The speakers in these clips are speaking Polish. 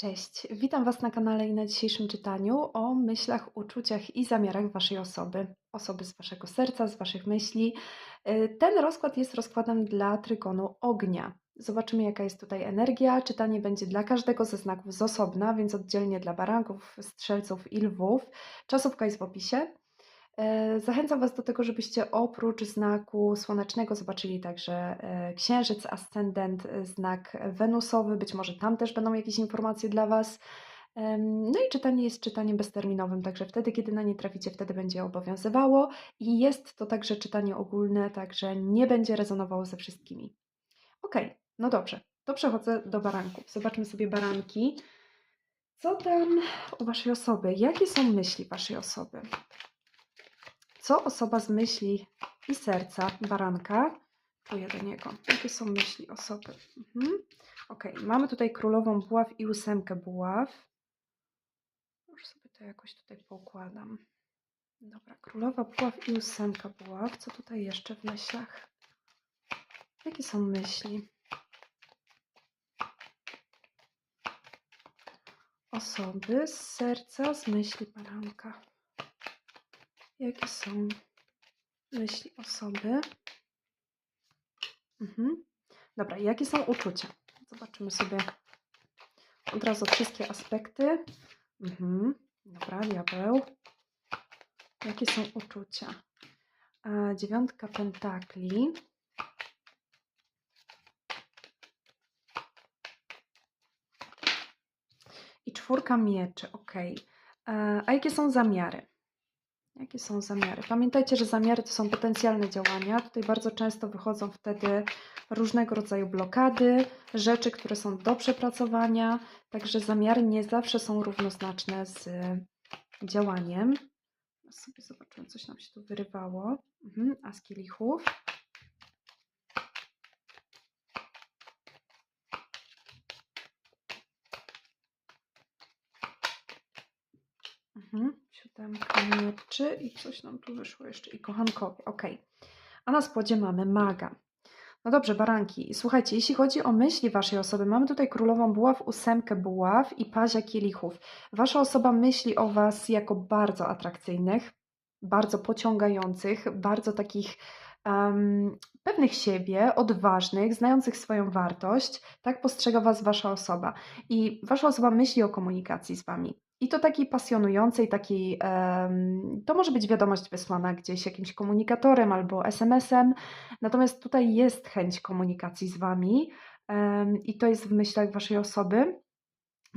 Cześć, witam Was na kanale i na dzisiejszym czytaniu o myślach, uczuciach i zamiarach Waszej osoby, osoby z Waszego serca, z Waszych myśli. Y, Ten rozkład jest rozkładem dla trygonu ognia. Zobaczymy, jaka jest tutaj energia. Czytanie będzie dla każdego ze znaków z osobna, więc oddzielnie dla baranków, strzelców i lwów. Czasówka jest w opisie. E, Zachęcam Was do tego, żebyście oprócz znaku słonecznego zobaczyli także e, księżyc, ascendent, e, znak wenusowy. Być może tam też będą jakieś informacje dla Was. No i czytanie jest czytaniem bezterminowym, także wtedy, kiedy na nie traficie, wtedy będzie obowiązywało. I jest to także czytanie ogólne, także nie będzie rezonowało ze wszystkimi. Ok, no dobrze, to przechodzę do baranków. Zobaczmy sobie baranki. Co tam u Waszej osoby? Jakie są myśli Waszej osoby? Co osoba z myśli i serca baranka czuje do niego? Jakie są myśli osoby? Mhm. Ok, mamy tutaj królową buław i ósemkę buław. Już sobie to jakoś tutaj poukładam. Dobra, królowa buław i ósemka buław. Co tutaj jeszcze w myślach? Jakie są myśli? Osoby z serca, z myśli baranka. Jakie są myśli osoby? Mhm. Dobra, jakie są uczucia? Zobaczymy sobie od razu wszystkie aspekty. Mhm. Dobra, diabeł. Jakie są uczucia? E, dziewiątka pentakli. I czwórka mieczy, ok. E, a jakie są zamiary? Jakie są zamiary? Pamiętajcie, że zamiary to są potencjalne działania. Tutaj bardzo często wychodzą wtedy różnego rodzaju blokady, rzeczy, które są do przepracowania. Także zamiary nie zawsze są równoznaczne z działaniem. Teraz sobie zobaczymy, coś nam się tu wyrywało. Mhm, a z kielichów. Mhm. Mieczy i coś nam tu wyszło jeszcze. I kochankowie, ok. A na spodzie mamy maga. No dobrze, baranki. Słuchajcie, jeśli chodzi o myśli waszej osoby, mamy tutaj królową buław, ósemkę buław i pazia kielichów. Wasza osoba myśli o was jako bardzo atrakcyjnych, bardzo pociągających, bardzo takich um, pewnych siebie, odważnych, znających swoją wartość. Tak postrzega was wasza osoba. I wasza osoba myśli o komunikacji z wami. I to takiej pasjonującej, takiej, to może być wiadomość wysłana gdzieś jakimś komunikatorem albo SMS-em, natomiast tutaj jest chęć komunikacji z Wami i to jest w myślach Waszej osoby.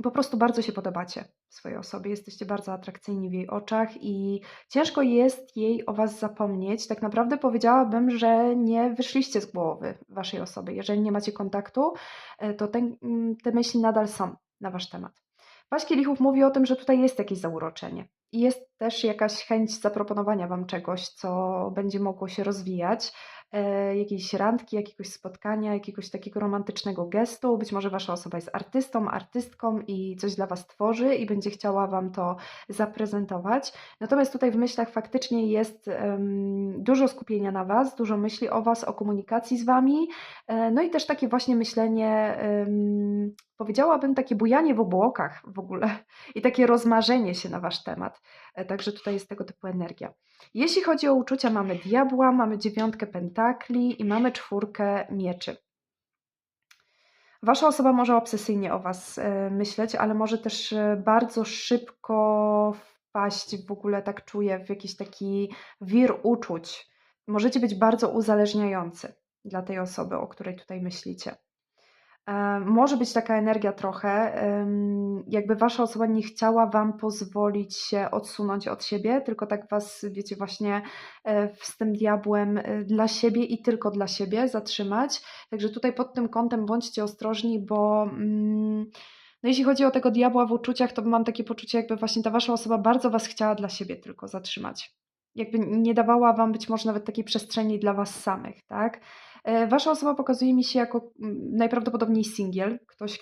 Po prostu bardzo się podobacie swojej osobie, jesteście bardzo atrakcyjni w jej oczach i ciężko jest jej o Was zapomnieć. Tak naprawdę powiedziałabym, że nie wyszliście z głowy Waszej osoby. Jeżeli nie macie kontaktu, e, to te, mm, te myśli nadal są na Wasz temat. Paść kielichów mówi o tym, że tutaj jest jakieś zauroczenie i jest też jakaś chęć zaproponowania Wam czegoś, co będzie mogło się rozwijać, jakiejś randki, jakiegoś spotkania, jakiegoś takiego romantycznego gestu. Być może Wasza osoba jest artystą, artystką i coś dla Was tworzy i będzie chciała Wam to zaprezentować. Natomiast tutaj w myślach faktycznie jest em, dużo skupienia na Was, dużo myśli o Was, o komunikacji z Wami, e, no i też takie właśnie myślenie, em, powiedziałabym, takie bujanie w obłokach w ogóle i takie rozmarzenie się na Wasz temat. E, Także tutaj jest tego typu energia. Jeśli chodzi o uczucia, mamy diabła, mamy dziewiątkę pentakli i mamy czwórkę mieczy. Wasza osoba może obsesyjnie o Was e, myśleć, ale może też e, bardzo szybko wpaść, w ogóle tak czuję, w jakiś taki wir uczuć. Możecie być bardzo uzależniający dla tej osoby, o której tutaj myślicie. E, Może być taka energia trochę, jakby wasza osoba nie chciała wam pozwolić się odsunąć od siebie, tylko tak was, wiecie, właśnie e, z tym diabłem e, dla siebie i tylko dla siebie zatrzymać. Także tutaj pod tym kątem bądźcie ostrożni, bo mm, no jeśli chodzi o tego diabła w uczuciach, to mam takie poczucie, jakby właśnie ta wasza osoba bardzo was chciała dla siebie tylko zatrzymać. Jakby nie dawała wam być może nawet takiej przestrzeni dla was samych, tak? E, Wasza osoba pokazuje mi się jako mm, najprawdopodobniej singiel, ktoś,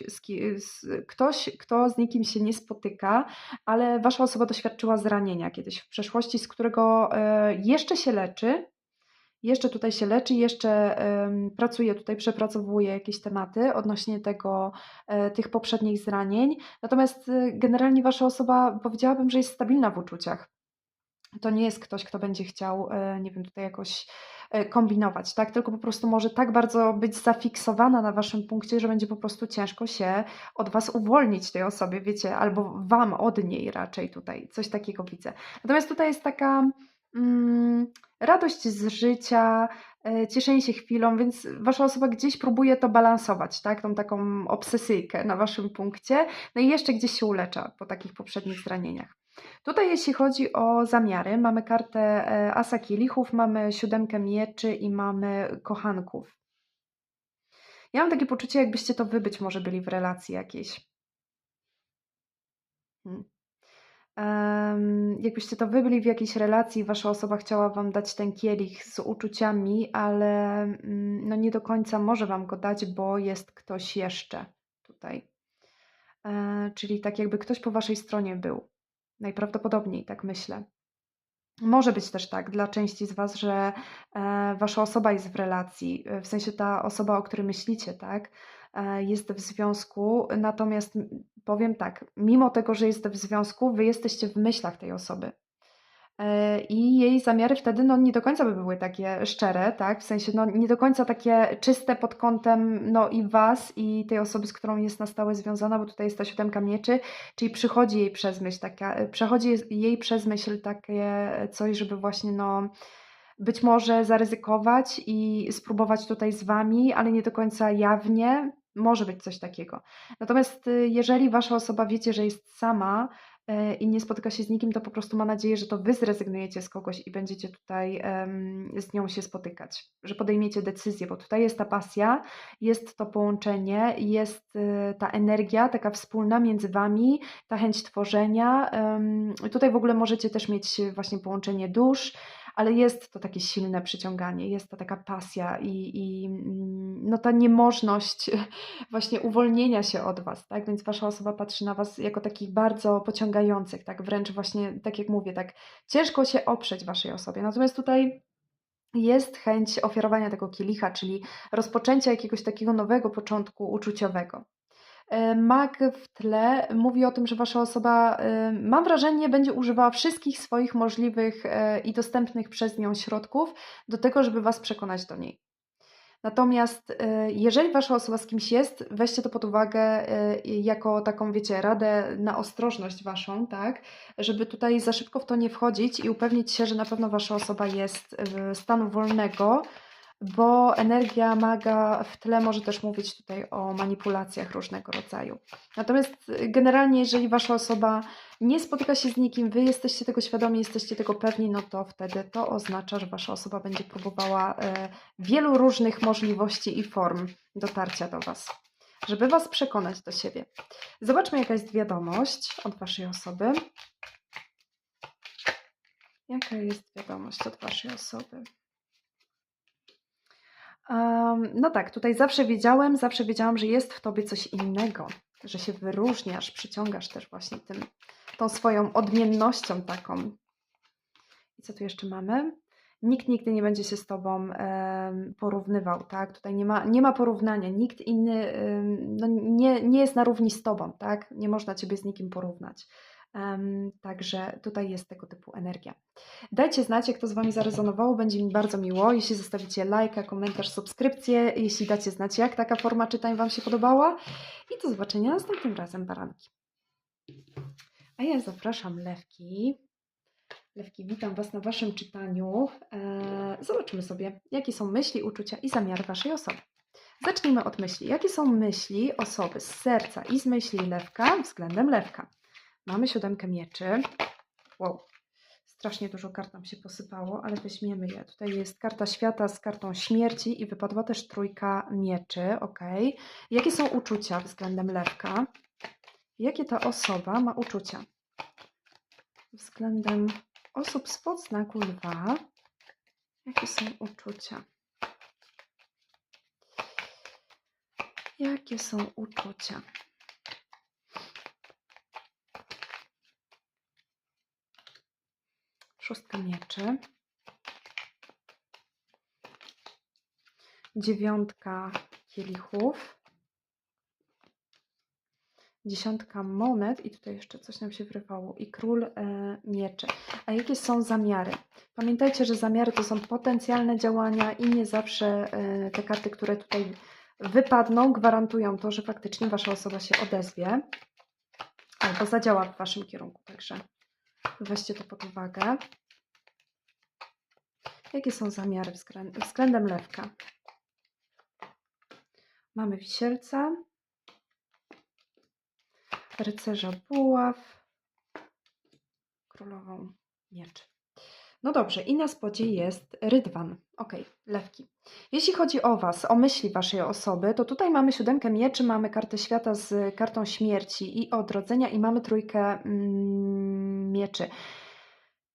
ktoś, kto z nikim się nie spotyka, ale Wasza osoba doświadczyła zranienia kiedyś w przeszłości, z którego e, jeszcze się leczy jeszcze tutaj się leczy, jeszcze pracuje tutaj, przepracowuje jakieś tematy odnośnie tego, e, tych poprzednich zranień. Natomiast y, generalnie wasza osoba powiedziałabym, że jest stabilna w uczuciach. To nie jest ktoś, kto będzie chciał, e, nie wiem, tutaj jakoś e, kombinować, tak? Tylko po prostu może tak bardzo być zafiksowana na waszym punkcie, że będzie po prostu ciężko się od was uwolnić tej osobie, wiecie, albo wam od niej raczej tutaj. Coś takiego widzę. Natomiast tutaj jest taka mm, radość z życia, e, cieszenie się chwilą, więc wasza osoba gdzieś próbuje to balansować, tak? Tą taką obsesyjkę na waszym punkcie, no i jeszcze gdzieś się ulecza po takich poprzednich zranieniach. Tutaj jeśli chodzi o zamiary, mamy kartę e, Asa Kielichów, mamy siódemkę mieczy i mamy kochanków. Ja mam takie poczucie, jakbyście to wy być może byli w relacji jakiejś. Hmm. Em, jakbyście to wy byli w jakiejś relacji, wasza osoba chciała wam dać ten kielich z uczuciami, ale mm, no nie do końca może wam go dać, bo jest ktoś jeszcze tutaj. E, czyli tak jakby ktoś po waszej stronie był. Najprawdopodobniej, tak myślę. Może być też tak dla części z Was, że e, Wasza osoba jest w relacji, e, w sensie ta osoba, o której myślicie, tak, e, jest w związku, natomiast powiem tak, mimo tego, że jest w związku, Wy jesteście w myślach tej osoby. E, I jej zamiary wtedy no, nie do końca by były takie szczere, tak? W sensie no, nie do końca takie czyste pod kątem no, i was, i tej osoby, z którą jest na stałe związana, bo tutaj jest ta siódemka mieczy, czyli przychodzi jej przez myśl taka, przechodzi jej przez myśl takie coś, żeby właśnie no być może zaryzykować i spróbować tutaj z wami, ale nie do końca jawnie. Może być coś takiego. Natomiast y, jeżeli wasza osoba wiecie, że jest sama, e, i nie spotyka się z nikim, to po prostu ma nadzieję, że to wy zrezygnujecie z kogoś i będziecie tutaj em, z nią się spotykać, że podejmiecie decyzję, bo tutaj jest ta pasja, jest to połączenie, jest y, ta energia taka wspólna między wami, ta chęć tworzenia. em, Tutaj w ogóle możecie też mieć właśnie połączenie dusz, ale jest to takie silne przyciąganie, jest to taka pasja i, i mm, no ta niemożność właśnie uwolnienia się od Was, tak? Więc Wasza osoba patrzy na Was jako takich bardzo pociągających, tak? Wręcz właśnie, tak jak mówię, tak ciężko się oprzeć Waszej osobie. Natomiast tutaj jest chęć ofiarowania tego kielicha, czyli rozpoczęcia jakiegoś takiego nowego początku uczuciowego. E, Mag w tle mówi o tym, że wasza osoba, e, mam wrażenie, będzie używała wszystkich swoich możliwych e, i dostępnych przez nią środków do tego, żeby was przekonać do niej. Natomiast jeżeli wasza osoba z kimś jest, weźcie to pod uwagę jako taką, wiecie, radę na ostrożność waszą, tak? Żeby tutaj za szybko w to nie wchodzić i upewnić się, że na pewno wasza osoba jest w stanu wolnego, bo energia maga w tle może też mówić tutaj o manipulacjach różnego rodzaju. Natomiast y, generalnie, jeżeli wasza osoba nie spotyka się z nikim, wy jesteście tego świadomi, jesteście tego pewni, no to wtedy to oznacza, że wasza osoba będzie próbowała e, wielu różnych możliwości i form dotarcia do was, żeby was przekonać do siebie. Zobaczmy, jaka jest wiadomość od waszej osoby. Jaka jest wiadomość od waszej osoby? Em, no tak, tutaj zawsze wiedziałem, zawsze wiedziałam, że jest w tobie coś innego, że się wyróżniasz, przyciągasz też właśnie tym, tą swoją odmiennością taką. I co tu jeszcze mamy? Nikt nigdy nie będzie się z tobą em, porównywał, tak? Tutaj nie ma, nie ma porównania, nikt inny em, no, nie, nie jest na równi z tobą, tak? Nie można ciebie z nikim porównać. Także tutaj jest tego typu energia. Dajcie znać, jak to z Wami zarezonowało, będzie mi bardzo miło, jeśli zostawicie lajka, komentarz, subskrypcję, jeśli dacie znać, jak taka forma czytań Wam się podobała. I do zobaczenia następnym razem, baranki. A ja zapraszam Lewki. Lewki, witam Was na Waszym czytaniu. Eee, Zobaczymy sobie, jakie są myśli, uczucia i zamiary Waszej osoby. Zacznijmy od myśli. Jakie są myśli osoby z serca i z myśli Lewka względem Lewka? Mamy siódemkę mieczy. Wow, strasznie dużo kart nam się posypało, ale weźmiemy je. Tutaj jest karta świata z kartą śmierci i wypadła też trójka mieczy. Ok. Jakie są uczucia względem Lewka? Jakie ta osoba ma uczucia? Względem osób spod znaku lwa. Jakie są uczucia? Jakie są uczucia? Szóstka mieczy. dziewiątka kielichów, dziesiątka monet i tutaj jeszcze coś nam się wrywało i król e, mieczy. A jakie są zamiary? Pamiętajcie, że zamiary to są potencjalne działania i nie zawsze e, te karty, które tutaj wypadną, gwarantują to, że faktycznie Wasza osoba się odezwie albo zadziała w Waszym kierunku. Także weźcie to pod uwagę. Jakie są zamiary względem, lewka? Mamy wisielca, rycerza buław, królową mieczy. No dobrze, i na spodzie jest rydwan. Ok, lewki. Jeśli chodzi o Was, o myśli Waszej osoby, to tutaj mamy siódemkę mieczy, mamy kartę świata z kartą śmierci i odrodzenia i mamy trójkę mm, mieczy.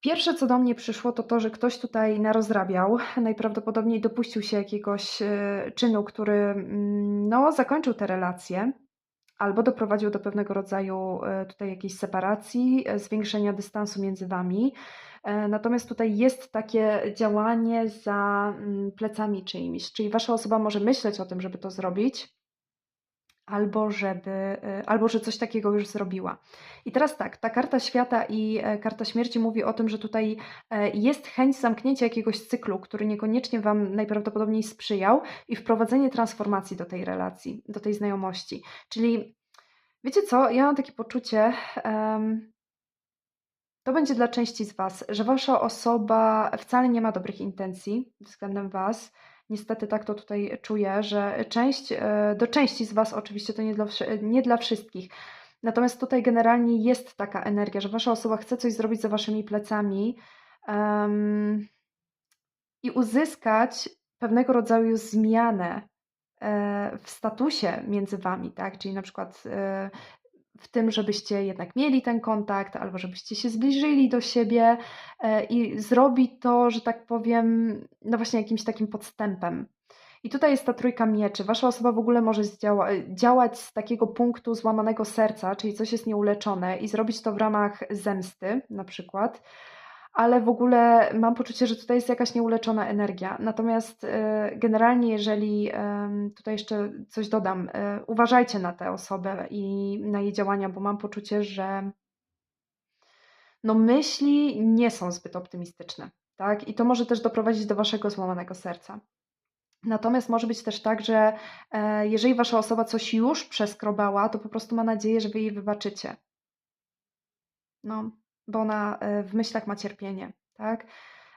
Pierwsze, co do mnie przyszło, to to, że ktoś tutaj narozrabiał, najprawdopodobniej dopuścił się jakiegoś e, czynu, który mm, no, zakończył te relacje, albo doprowadził do pewnego rodzaju e, tutaj jakiejś separacji, e, zwiększenia dystansu między Wami. Natomiast tutaj jest takie działanie za mm, plecami czyimiś, czyli Wasza osoba może myśleć o tym, żeby to zrobić, albo żeby, y, albo że coś takiego już zrobiła. I teraz tak, ta karta świata i e, karta śmierci mówi o tym, że tutaj e, jest chęć zamknięcia jakiegoś cyklu, który niekoniecznie Wam najprawdopodobniej sprzyjał i wprowadzenie transformacji do tej relacji, do tej znajomości. Czyli wiecie co, ja mam takie poczucie, um, to będzie dla części z Was, że Wasza osoba wcale nie ma dobrych intencji względem Was, Niestety tak to tutaj czuję, że część, e, do części z Was oczywiście to nie dla, nie dla wszystkich. Natomiast tutaj generalnie jest taka energia, że Wasza osoba chce coś zrobić za Waszymi plecami um, i uzyskać pewnego rodzaju zmianę e, w statusie między Wami, tak? Czyli na przykład e, w tym, żebyście jednak mieli ten kontakt, albo żebyście się zbliżyli do siebie e, i zrobi to, że tak powiem, no właśnie jakimś takim podstępem. I tutaj jest ta trójka mieczy. Wasza osoba w ogóle może zdziała, działać z takiego punktu złamanego serca, czyli coś jest nieuleczone, i zrobić to w ramach zemsty, na przykład ale w ogóle mam poczucie, że tutaj jest jakaś nieuleczona energia. Natomiast e, generalnie, jeżeli tutaj jeszcze coś dodam, e, uważajcie na tę osobę i na jej działania, bo mam poczucie, że no myśli nie są zbyt optymistyczne, tak? I to może też doprowadzić do waszego złamanego serca. Natomiast może być też tak, że e, jeżeli wasza osoba coś już przeskrobała, to po prostu ma nadzieję, że wy jej wybaczycie. No, bo ona e, w myślach ma cierpienie, tak?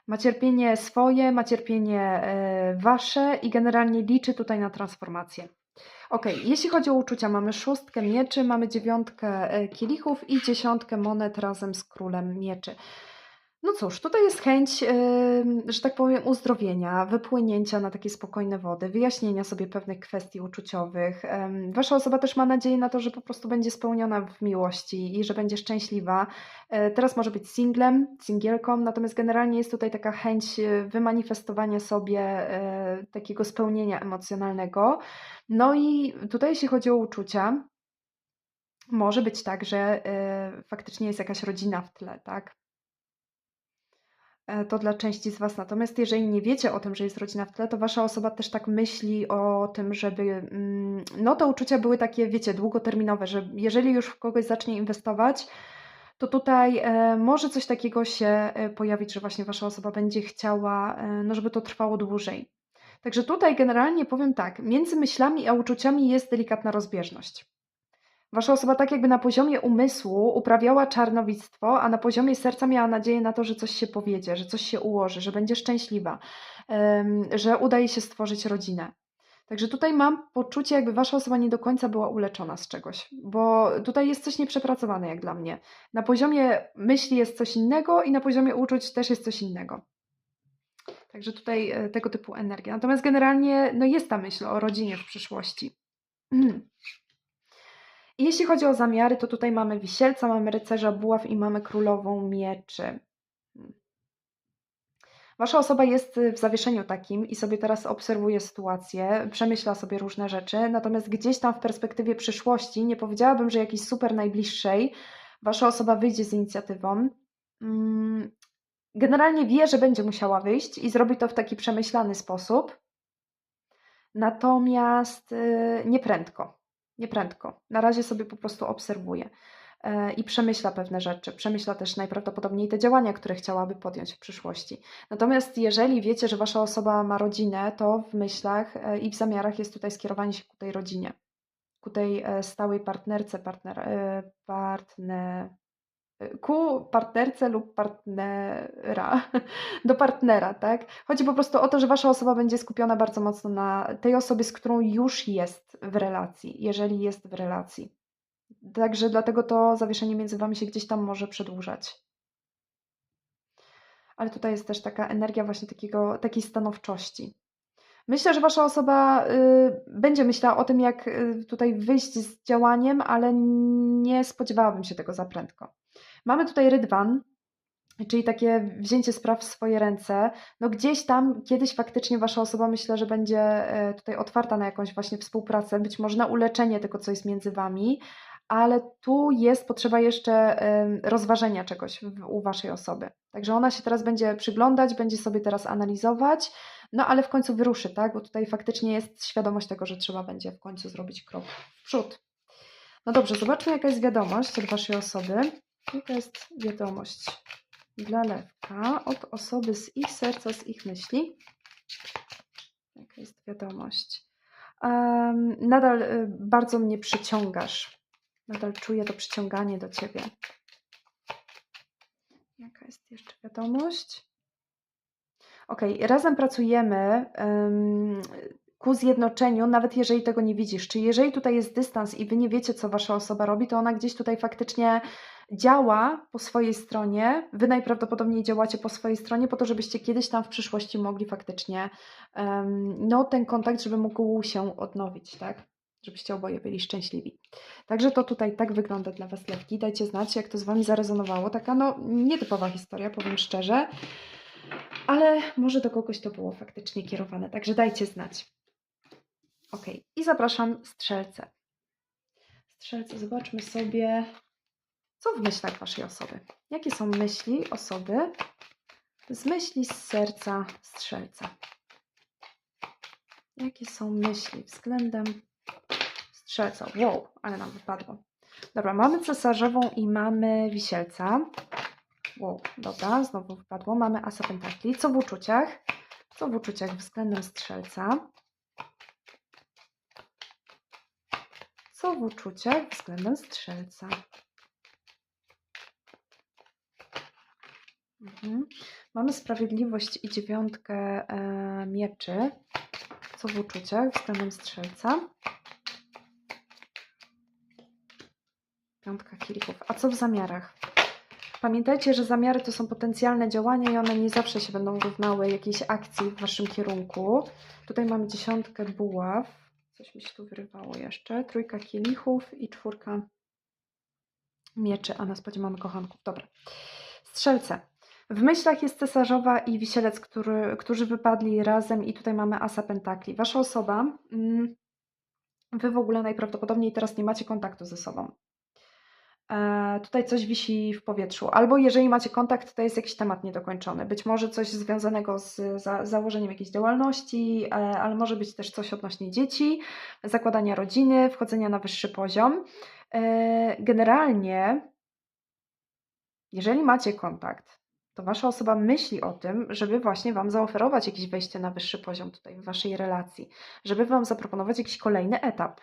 Ma cierpienie swoje, ma cierpienie e, wasze i generalnie liczy tutaj na transformację. Ok, jeśli chodzi o uczucia, mamy szóstkę mieczy, mamy dziewiątkę e, kielichów i dziesiątkę monet razem z królem mieczy. No cóż, tutaj jest chęć, że tak powiem, uzdrowienia, wypłynięcia na takie spokojne wody, wyjaśnienia sobie pewnych kwestii uczuciowych. Wasza osoba też ma nadzieję na to, że po prostu będzie spełniona w miłości i że będzie szczęśliwa. E, teraz może być singlem, singielką, natomiast generalnie jest tutaj taka chęć e, wymanifestowania sobie e, takiego spełnienia emocjonalnego. No i tutaj, jeśli chodzi o uczucia, może być tak, że faktycznie jest jakaś rodzina w tle, tak? E, to dla części z Was. Natomiast jeżeli nie wiecie o tym, że jest rodzina w tle, to Wasza osoba też tak myśli o tym, żeby mm, no te uczucia były takie, wiecie, długoterminowe, że jeżeli już w kogoś zacznie inwestować, to tutaj e, może coś takiego się e, pojawić, że właśnie Wasza osoba będzie chciała, no żeby to trwało dłużej. Także tutaj generalnie powiem tak, między myślami a uczuciami jest delikatna rozbieżność. Wasza osoba tak jakby na poziomie umysłu uprawiała czarnowictwo, a na poziomie serca miała nadzieję na to, że coś się powiedzie, że coś się ułoży, że będzie szczęśliwa, że udaje się stworzyć rodzinę. Także tutaj mam poczucie, jakby wasza osoba nie do końca była uleczona z czegoś, bo tutaj jest coś nieprzepracowane, jak dla mnie. Na poziomie myśli jest coś innego i na poziomie uczuć też jest coś innego. Także tutaj e, tego typu energia. Natomiast generalnie no jest ta myśl o rodzinie w przyszłości. Jeśli chodzi o zamiary, to tutaj mamy wisielca, mamy rycerza buław i mamy królową mieczy. Wasza osoba jest w zawieszeniu takim i sobie teraz obserwuje sytuację, przemyśla sobie różne rzeczy, natomiast gdzieś tam w perspektywie przyszłości, nie powiedziałabym, że jakiejś super najbliższej, wasza osoba wyjdzie z inicjatywą. Mm, generalnie wie, że będzie musiała wyjść i zrobi to w taki przemyślany sposób. Natomiast y, nie prędko. Nie prędko. Na razie sobie po prostu obserwuję e, i przemyśla pewne rzeczy. Przemyśla też najprawdopodobniej te działania, które chciałaby podjąć w przyszłości. Natomiast jeżeli wiecie, że wasza osoba ma rodzinę, to w myślach e, i w zamiarach jest tutaj skierowanie się ku tej rodzinie, ku tej e, stałej partnerce, partner, partner, ku partnerce lub partnera, do partnera, tak? Chodzi po prostu o to, że wasza osoba będzie skupiona bardzo mocno na tej osobie, z którą już jest w relacji, jeżeli jest w relacji. Także dlatego to zawieszenie między wami się gdzieś tam może przedłużać. Ale tutaj jest też taka energia właśnie takiego, takiej stanowczości. Myślę, że wasza osoba y, będzie myślała o tym, jak y, tutaj wyjść z działaniem, ale nie spodziewałabym się tego za prędko. Mamy tutaj rydwan, czyli takie wzięcie spraw w swoje ręce. No gdzieś tam kiedyś faktycznie wasza osoba myślę, że będzie e, tutaj otwarta na jakąś właśnie współpracę, być może na uleczenie tego, co jest między wami, ale tu jest potrzeba jeszcze rozważenia czegoś u waszej osoby. Także ona się teraz będzie przyglądać, będzie sobie teraz analizować, no ale w końcu wyruszy, tak? Bo tutaj faktycznie jest świadomość tego, że trzeba będzie w końcu zrobić krok w przód. No dobrze, zobaczmy, jaka jest wiadomość od waszej osoby. Jaka jest wiadomość dla Lewka od osoby z ich serca, z ich myśli? Jaka jest wiadomość? Um, nadal y, bardzo mnie przyciągasz. Nadal czuję to przyciąganie do ciebie. Jaka jest jeszcze wiadomość? Ok, razem pracujemy. Um, ku zjednoczeniu, nawet jeżeli tego nie widzisz. Czyli jeżeli tutaj jest dystans i wy nie wiecie, co wasza osoba robi, to ona gdzieś tutaj faktycznie działa po swojej stronie. Wy najprawdopodobniej działacie po swojej stronie, po to, żebyście kiedyś tam w przyszłości mogli faktycznie um, no, ten kontakt, żeby mógł się odnowić, tak? Żebyście oboje byli szczęśliwi. Także to tutaj tak wygląda dla Was lewki. Dajcie znać, jak to z Wami zarezonowało. Taka no nietypowa historia, powiem szczerze, ale może do kogoś to było faktycznie kierowane. Także dajcie znać. Ok, i zapraszam strzelce. Strzelce, zobaczmy sobie, co w myślach Waszej osoby. Jakie są myśli osoby z myśli z serca strzelca? Jakie są myśli względem strzelca? Wow, ale nam wypadło. Dobra, mamy cesarzową i mamy wisielca. Wow, dobra, znowu wypadło. Mamy asa pentakli. Co w uczuciach? Co w uczuciach względem strzelca? Co w uczuciach względem strzelca? Mhm. Mamy sprawiedliwość i dziewiątkę e, mieczy. Co w uczuciach względem strzelca? Piątka kielichów. A co w zamiarach? Pamiętajcie, że zamiary to są potencjalne działania i one nie zawsze się będą równały jakiejś akcji w Waszym kierunku. Tutaj mamy dziesiątkę buław. Coś mi się tu wyrywało jeszcze. Trójka kielichów i czwórka mieczy, a na spodzie mamy kochanków. Dobra. Strzelce. W myślach jest cesarzowa i wisielec, który, którzy wypadli razem i tutaj mamy asa pentakli. Wasza osoba, mm, wy w ogóle najprawdopodobniej teraz nie macie kontaktu ze sobą. E, tutaj coś wisi w powietrzu. Albo jeżeli macie kontakt, to jest jakiś temat niedokończony. Być może coś związanego z za, założeniem jakiejś działalności, e, ale może być też coś odnośnie dzieci, zakładania rodziny, wchodzenia na wyższy poziom. E, generalnie, jeżeli macie kontakt, to wasza osoba myśli o tym, żeby właśnie wam zaoferować jakieś wejście na wyższy poziom tutaj w waszej relacji, żeby wam zaproponować jakiś kolejny etap.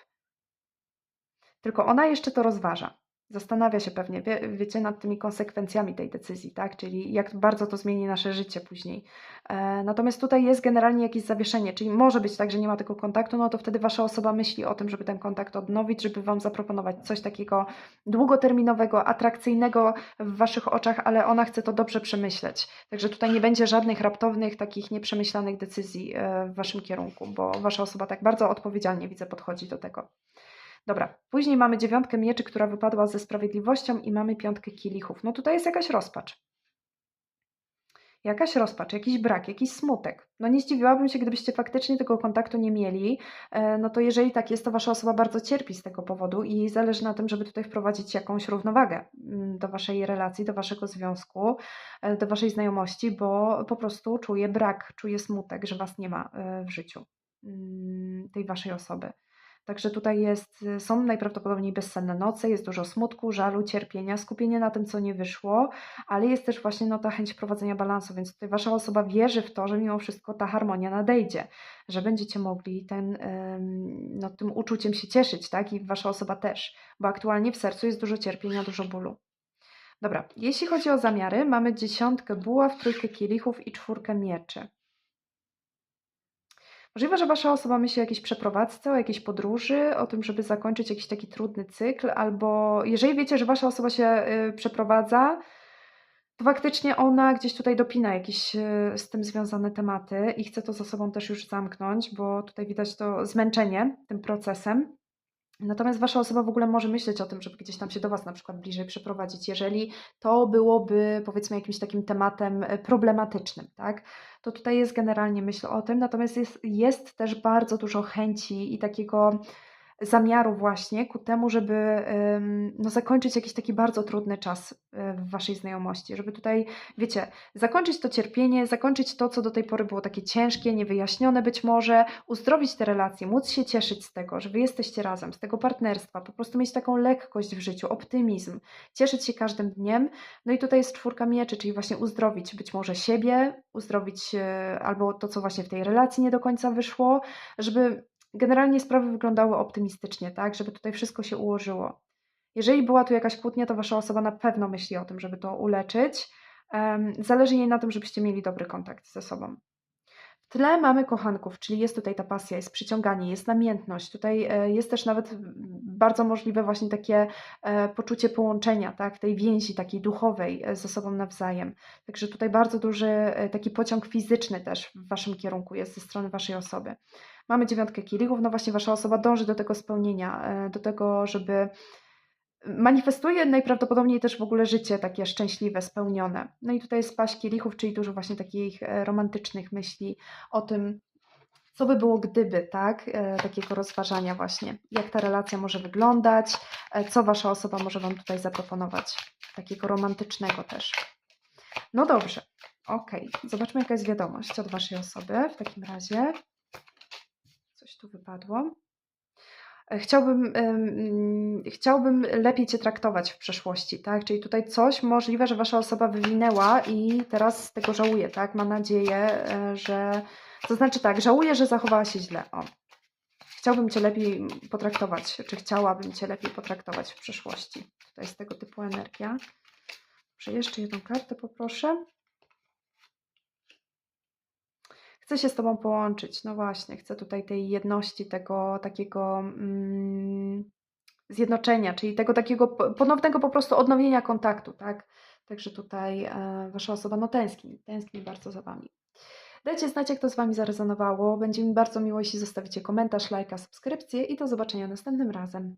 Tylko ona jeszcze to rozważa zastanawia się pewnie, wie, wiecie, nad tymi konsekwencjami tej decyzji, tak? Czyli jak bardzo to zmieni nasze życie później. E, natomiast tutaj jest generalnie jakieś zawieszenie, czyli może być tak, że nie ma tego kontaktu, no to wtedy wasza osoba myśli o tym, żeby ten kontakt odnowić, żeby wam zaproponować coś takiego długoterminowego, atrakcyjnego w waszych oczach, ale ona chce to dobrze przemyśleć. Także tutaj nie będzie żadnych raptownych, takich nieprzemyślanych decyzji e, w waszym kierunku, bo wasza osoba tak bardzo odpowiedzialnie widzę podchodzi do tego. Dobra, później mamy dziewiątkę mieczy, która wypadła ze sprawiedliwością i mamy piątkę kielichów. No tutaj jest jakaś rozpacz. Jakaś rozpacz, jakiś brak, jakiś smutek. No nie zdziwiłabym się, gdybyście faktycznie tego kontaktu nie mieli. E, no to jeżeli tak jest, to wasza osoba bardzo cierpi z tego powodu i zależy na tym, żeby tutaj wprowadzić jakąś równowagę mm, do waszej relacji, do waszego związku, e, do waszej znajomości, bo po prostu czuje brak, czuje smutek, że was nie ma e, w życiu. mm, tej waszej osoby. Także tutaj jest, są najprawdopodobniej bezsenne noce, jest dużo smutku, żalu, cierpienia, skupienie na tym, co nie wyszło, ale jest też właśnie no, ta chęć prowadzenia balansu, więc tutaj wasza osoba wierzy w to, że mimo wszystko ta harmonia nadejdzie, że będziecie mogli ten, no, tym uczuciem się cieszyć, tak? I wasza osoba też, bo aktualnie w sercu jest dużo cierpienia, dużo bólu. Dobra, jeśli chodzi o zamiary, mamy dziesiątkę buław, trójkę kielichów i czwórkę mieczy. Możliwe, że Wasza osoba myśli o jakiejś przeprowadzce, o jakiejś podróży, o tym, żeby zakończyć jakiś taki trudny cykl, albo jeżeli wiecie, że Wasza osoba się y, przeprowadza, to faktycznie ona gdzieś tutaj dopina jakieś y, z tym związane tematy i chce to za sobą też już zamknąć, bo tutaj widać to zmęczenie tym procesem. Natomiast wasza osoba w ogóle może myśleć o tym, żeby gdzieś tam się do was na przykład bliżej przeprowadzić, jeżeli to byłoby powiedzmy jakimś takim tematem e, problematycznym, tak? To tutaj jest generalnie myśl o tym, natomiast jest, jest też bardzo dużo chęci i takiego zamiaru właśnie ku temu, żeby no, zakończyć jakiś taki bardzo trudny czas e, w waszej znajomości, żeby tutaj, wiecie, zakończyć to cierpienie, zakończyć to, co do tej pory było takie ciężkie, niewyjaśnione być może, uzdrowić te relacje, móc się cieszyć z tego, że wy jesteście razem, z tego partnerstwa, po prostu mieć taką lekkość w życiu, optymizm, cieszyć się każdym dniem. No i tutaj jest czwórka mieczy, czyli właśnie uzdrowić być może siebie, uzdrowić albo to, co właśnie w tej relacji nie do końca wyszło, żeby generalnie sprawy wyglądały optymistycznie, tak, żeby tutaj wszystko się ułożyło. Jeżeli była tu jakaś kłótnia, to wasza osoba na pewno myśli o tym, żeby to uleczyć. Zależy jej na tym, żebyście mieli dobry kontakt ze sobą. W tle mamy kochanków, czyli jest tutaj ta pasja, jest przyciąganie, jest namiętność. Tutaj e, jest też nawet bardzo możliwe właśnie takie e, poczucie połączenia, tak, tej więzi takiej duchowej e, ze sobą nawzajem. Także tutaj bardzo duży taki pociąg fizyczny też w waszym kierunku jest ze strony waszej osoby. Mamy dziewiątkę kielichów, no właśnie wasza osoba dąży do tego spełnienia, do tego, żeby manifestuje najprawdopodobniej też w ogóle życie takie szczęśliwe, spełnione. No i tutaj jest paść kielichów, czyli dużo właśnie takich e, romantycznych myśli o tym, co by było gdyby, tak? E, takiego rozważania właśnie, jak ta relacja może wyglądać, e, co wasza osoba może wam tutaj zaproponować, takiego romantycznego też. No dobrze, ok. Zobaczmy, jaka jest wiadomość od waszej osoby w takim razie. Coś tu wypadło chciałbym, chciałbym lepiej Cię traktować w przeszłości, tak? Czyli tutaj coś możliwe, że Wasza osoba wywinęła i teraz z tego żałuje, tak? Ma nadzieję, e, że... To znaczy tak, żałuję, że zachowała się źle, o. Chciałbym Cię lepiej potraktować, czy chciałabym Cię lepiej potraktować w przeszłości. Tutaj jest tego typu energia. Może jeszcze jedną kartę poproszę. Chcę się z Tobą połączyć. No właśnie, chcę tutaj tej jedności, tego takiego mm, zjednoczenia, czyli tego takiego ponownego po prostu odnowienia kontaktu, tak? Także tutaj e, Wasza osoba no tęskni, tęskni bardzo za Wami. Dajcie znać, jak to z Wami zarezonowało. Będzie mi bardzo miło, jeśli zostawicie komentarz, lajka, subskrypcję i do zobaczenia następnym razem.